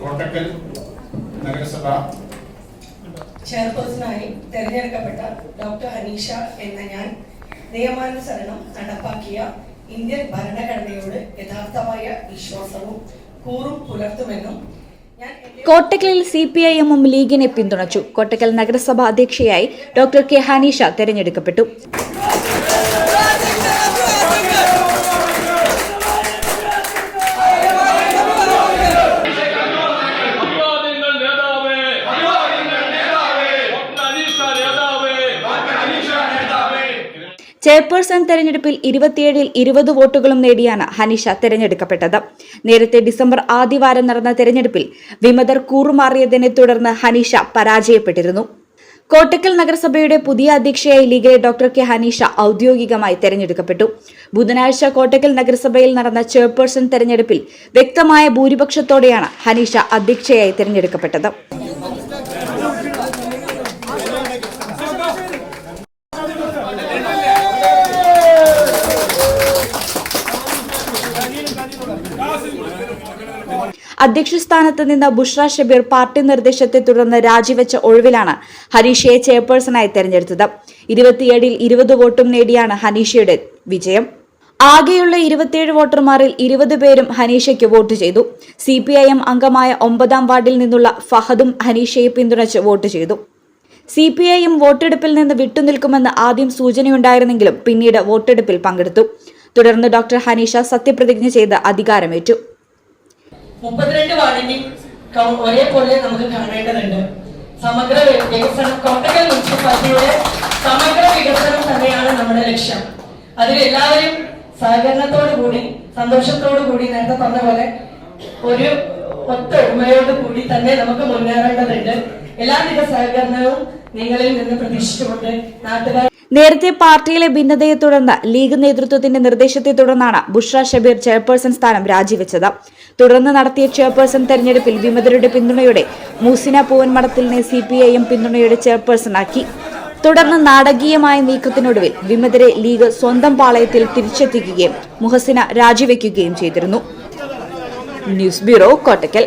കോട്ടക്കൽ നഗരസഭ. ചെയർപേഴ്സണായി തെരഞ്ഞെടുക്കപ്പെട്ട ഡോക്ടർ അനീഷ എന്ന ഞാൻ നിയമാനുസരണം നടപ്പാക്കിയ ഇന്ത്യൻ ഭരണഘടനയോട് യഥാർത്ഥമായ വിശ്വാസവും കൂറും പുലർത്തുമെന്നും കോട്ടക്കലിൽ സി പി ഐ എമ്മും ലീഗിനെ പിന്തുണച്ചു. കോട്ടക്കൽ നഗരസഭാ അധ്യക്ഷയായി ഡോക്ടർ കെ ഹനീഷ തെരഞ്ഞെടുക്കപ്പെട്ടു. ചെയർപേഴ്സൺ തെരഞ്ഞെടുപ്പിൽ ഇരുപത്തിയേഴിൽ ഇരുപത് വോട്ടുകളും നേടിയാണ് ഹനിഷ തെരഞ്ഞെടുക്കപ്പെട്ടത്. നേരത്തെ ഡിസംബർ ആദ്യവാരം നടന്ന തെരഞ്ഞെടുപ്പിൽ വിമതർ കൂറുമാറിയതിനെ തുടർന്ന് ഹനീഷ പരാജയപ്പെട്ടിരുന്നു. കോട്ടക്കൽ നഗരസഭയുടെ പുതിയ അധ്യക്ഷയായി ലീഗിലെ ഡോക്ടർ കെ ഹനീഷ ഔദ്യോഗികമായി തെരഞ്ഞെടുക്കപ്പെട്ടു. ബുധനാഴ്ച കോട്ടക്കൽ നഗരസഭയിൽ നടന്ന ചെയർപേഴ്സൺ തെരഞ്ഞെടുപ്പിൽ വ്യക്തമായ ഭൂരിപക്ഷത്തോടെയാണ് ഹനീഷ അധ്യക്ഷയായി തെരഞ്ഞെടുക്കപ്പെട്ടത്. അധ്യക്ഷ സ്ഥാനത്ത് നിന്ന് ബുഷ്ര ഷബീർ പാർട്ടി നിർദ്ദേശത്തെ തുടർന്ന് രാജിവെച്ച ഒഴിവിലാണ് ഹനീഷയെ ചെയർപേഴ്സണായി തെരഞ്ഞെടുത്തത്. ഇരുപത്തിയേഴിൽ ഇരുപത് വോട്ടും നേടിയാണ് ഹനീഷയുടെ വിജയം. ആകെയുള്ള ഇരുപത്തിയേഴ് വോട്ടർമാരിൽ ഇരുപത് പേരും ഹനീഷയ്ക്ക് വോട്ട് ചെയ്തു. സി പി ഐ എം അംഗമായ ഒമ്പതാം വാർഡിൽ നിന്നുള്ള ഫഹദും ഹനീഷയെ പിന്തുണച്ച് വോട്ട് ചെയ്തു. സി പി ഐ എം വോട്ടെടുപ്പിൽ നിന്ന് വിട്ടുനിൽക്കുമെന്ന് ആദ്യം സൂചനയുണ്ടായിരുന്നെങ്കിലും പിന്നീട് വോട്ടെടുപ്പിൽ പങ്കെടുത്തു. തുടർന്ന് ഡോക്ടർ ഹനീഷ സത്യപ്രതിജ്ഞ ചെയ്ത് അധികാരമേറ്റു. മുപ്പത്തിരണ്ട് വാർഡിന്റെ കൗ- ഒരേപോലെ നമുക്ക് കാണേണ്ടതുണ്ട്. സമഗ്ര വികസനം കോട്ടക്കൽ മുനിസിപ്പാലിറ്റിയുടെ സമഗ്ര വികസനം തന്നെയാണ് നമ്മുടെ ലക്ഷ്യം. അതിൽ എല്ലാവരും സഹകരണത്തോടു കൂടി സന്തോഷത്തോടു കൂടി നേരത്തെ പറഞ്ഞ പോലെ ഒരു ഒത്തൊരുമയോട് കൂടി തന്നെ നമുക്ക് മുന്നേറേണ്ടതുണ്ട്. എല്ലാവിധ സഹകരണവും നിങ്ങളിൽ നിന്ന് പ്രതീക്ഷിച്ചുകൊണ്ട് നാട്ടുകാർ നേരത്തെ പാർട്ടിയിലെ ഭിന്നതയെ തുടർന്ന് ലീഗ് നേതൃത്വത്തിന്റെ നിർദ്ദേശത്തെ തുടർന്നാണ് ബുഷ്ര ഷബീർ ചെയർപേഴ്സൺ സ്ഥാനം രാജിവെച്ചത്. തുടർന്ന് നടത്തിയ ചെയർപേഴ്സൺ തെരഞ്ഞെടുപ്പിൽ വിമതരുടെ പിന്തുണയോടെ മൂസിന പൂവൻ മഠത്തിലിനെ സി പി ഐ എം പിന്തുണയുടെ ചെയർപേഴ്സണാക്കി തുടർന്ന് നാടകീയമായ നീക്കത്തിനൊടുവിൽ വിമതരെ ലീഗ് സ്വന്തം പാളയത്തിൽ തിരിച്ചെത്തിക്കുകയും മുഹസിന രാജിവെക്കുകയും ചെയ്തിരുന്നു. News bureau Kottakkal.